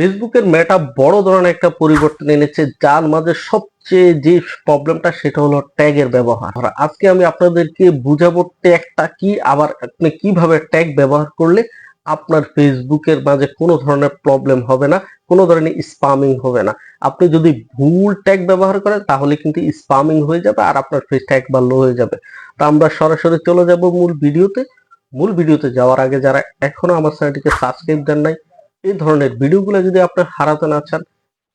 ফেসবুকের মেটা বড় ধরনের একটা পরিবর্তন এনেছে, যার মাঝে সবচেয়ে যে প্রবলেমটা সেটা হলো ট্যাগের ব্যবহার। আজকে আমি আপনাদেরকে বুঝাবো ট্যাগটা কি, আবার আপনি কীভাবে ট্যাগ ব্যবহার করলে আপনার ফেসবুকের মাঝে কোনো ধরনের প্রবলেম হবে না, কোনো ধরনের স্পামিং হবে না। আপনি যদি ভুল ট্যাগ ব্যবহার করেন, তাহলে কিন্তু স্পামিং হয়ে যাবে আর আপনার ফেসটা একবার লো হয়ে যাবে। তা আমরা সরাসরি চলে যাব মূল ভিডিওতে। মূল ভিডিওতে যাওয়ার আগে যারা এখনও আমার চ্যানেলটিকে সাবস্ক্রাইব দেন নাই এই ধরনের ভিডিওগুলো যদি আপনার হারাতে না চান,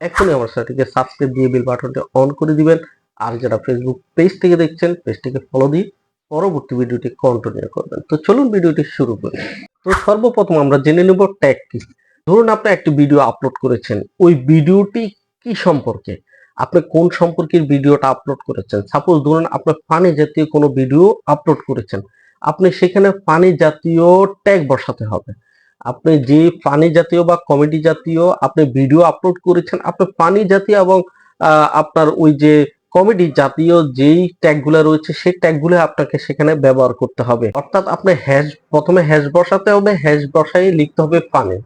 এখনই আমার চ্যানেলটিকে সাবস্ক্রাইব দিয়ে বিল বাটনটি অন করে দিবেন। আর যারা ফেসবুক পেজ থেকে দেখছেন পেজটিকে ফলো দিয়ে পরবর্তী ভিডিওটি কন্টিনিউ করবেন। তো চলুন ভিডিওটি শুরু করি। তো সর্বপ্রথম আমরা জেনে নেব ট্যাগ কি। ধরুন আপনি একটি ভিডিও আপলোড করেছেন, ওই ভিডিওটি কি সম্পর্কে? আপনি কোন সম্পর্কের ভিডিওটা আপলোড করেছেন? সাপোজ ধরুন আপনি ফানি জাতীয় কোনো ভিডিও আপলোড করেছেন, আপনি সেখানে ফানি জাতীয় ট্যাগ বসাতে হবে। আপনি যে পানি জাতীয় বা কমেডি জাতীয় আপনি ভিডিও আপলোড করেছেন, আপনি পানি জাতীয় এবং আপনার ওই যে কমেডি জাতীয় যেই ট্যাগগুলো রয়েছে, সেই ট্যাগগুলো আপনাকে সেখানে ব্যবহার করতে হবে। অর্থাৎ আপনি হ্যাশ প্রথমে হ্যাশ বসাতে হবে হ্যাশ বসাই লিখতে হবে ফানি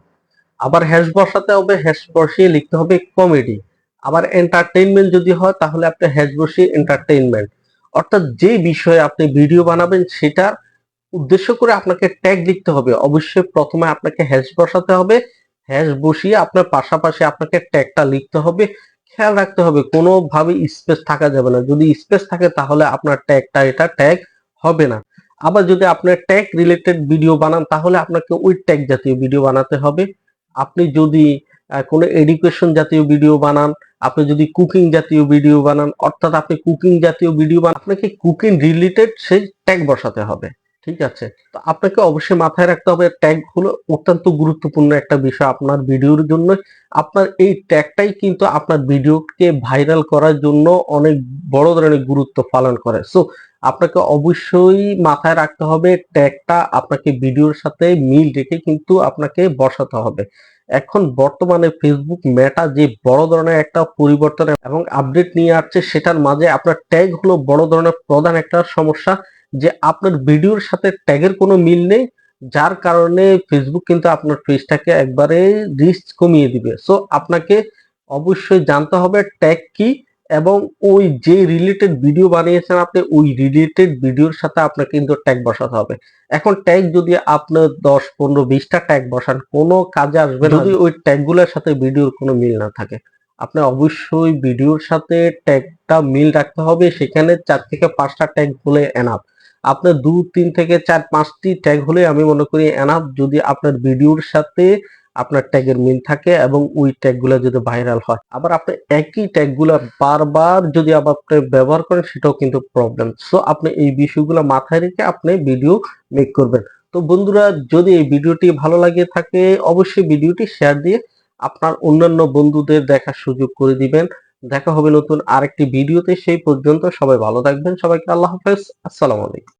আবার হ্যাশ বসাতে হবে হ্যাশ বসিয়ে লিখতে হবে কমেডি আবার এন্টারটেইনমেন্ট যদি হয়, তাহলে আপনি হ্যাশ বসিয়ে এন্টারটেইনমেন্ট অর্থাৎ যে বিষয়ে আপনি ভিডিও বানাবেন সেটা উদ্দেশ্য করে আপনাকে ট্যাগ লিখতে হবে। অবশ্যই প্রথমে আপনাকে হ্যাশ বসাতে হবে। হ্যাশ বসিয়ে আপনার পাশাপাশি আপনাকে ট্যাগটা লিখতে হবে। খেয়াল রাখতে হবে, কোনোভাবে স্পেস থাকা যাবে না। যদি স্পেস থাকে তাহলে আপনার ট্যাগটা এটা ট্যাগ হবে না। আবার যদি আপনার ট্যাগ রিলেটেড ভিডিও বানান, তাহলে আপনাকে ওই ট্যাগ জাতীয় ভিডিও বানাতে হবে। আপনি যদি কোনো এডুকেশন জাতীয় ভিডিও বানান, আপনি যদি কুকিং জাতীয় ভিডিও বানান, অর্থাৎ আপনি কুকিং জাতীয় ভিডিও বানান, আপনাকে কুকিং রিলেটেড সেই ট্যাগ বসাতে হবে। ঠিক আছে? তো আপনাকে অবশ্যই মাথায় রাখতে হবে ট্যাগ হলো অত্যন্ত গুরুত্বপূর্ণ একটা বিষয় আপনার ভিডিওর জন্য। আপনার এই ট্যাগটাই কিন্তু আপনার ভিডিওকে ভাইরাল করার জন্য অনেক বড় ধরনের গুরুত্ব পালন করে। সো আপনাকে অবশ্যই মাথায় রাখতে হবে ট্যাগটা আপনাকে ভিডিওর সাথে মিল রেখে কিন্তু আপনাকে বসাতে হবে। এখন বর্তমানে ফেসবুক মেটা যে বড় ধরনের একটা পরিবর্তন এবং আপডেট নিয়ে আসছে, সেটার মাঝে আপনার ট্যাগ হলো বড় ধরনের প্রধান একটা সমস্যা। যে আপনার ভিডিওর সাথে ট্যাগের কোনো মিল নেই যার কারণে ফেসবুক কিন্তু আপনার পেজটাকে একবারে রিস্ক কমিয়ে দিবে। সো আপনাকে অবশ্যই জানতে হবে ট্যাগ কি এবং ওই যে রিলেটেড ভিডিও বানিয়েছেন আপনি ওই রিলেটেড ভিডিওর সাথে আপনাকে কিন্তু ট্যাগ বসাতে হবে। এখন ট্যাগ যদি আপনার দশ পনেরো বিশটা ট্যাগ বসান কোনো কাজে আসবে না। যদি ওই ট্যাগগুলোর সাথে ভিডিওর কোনো মিল না থাকে। আপনি অবশ্যই ভিডিওর সাথে ট্যাগটা মিল রাখতে হবে। সেখানে চার থেকে পাঁচটা ট্যাগ হলে এনাফ আপনার দু, তিন থেকে চার, পাঁচটি ট্যাগ হলে আমি মনে করি এনাফ যদি আপনার ভিডিওর সাথে আপনার ট্যাগের মিল থাকে এবং ওই ট্যাগগুলো যদি ভাইরাল হয়। আবার আপনি একই ট্যাগগুলো বারবার যদি আবার আপনি ব্যবহার করেন, সেটাও কিন্তু প্রবলেম সো আপনি এই বিষয়গুলো মাথায় রেখে আপনি ভিডিও মেক করবেন। তো বন্ধুরা, যদি এই ভিডিওটি ভালো লাগে থাকে, অবশ্যই ভিডিওটি শেয়ার দিয়ে আপনার অন্যান্য বন্ধুদের দেখার সুযোগ করে দিবেন। দেখা হবে নতুন আরেকটি ভিডিওতে, সেই পর্যন্ত সবাই ভালো থাকবেন। সবাইকে আল্লাহ হাফেজ। আসসালামু আলাইকুম।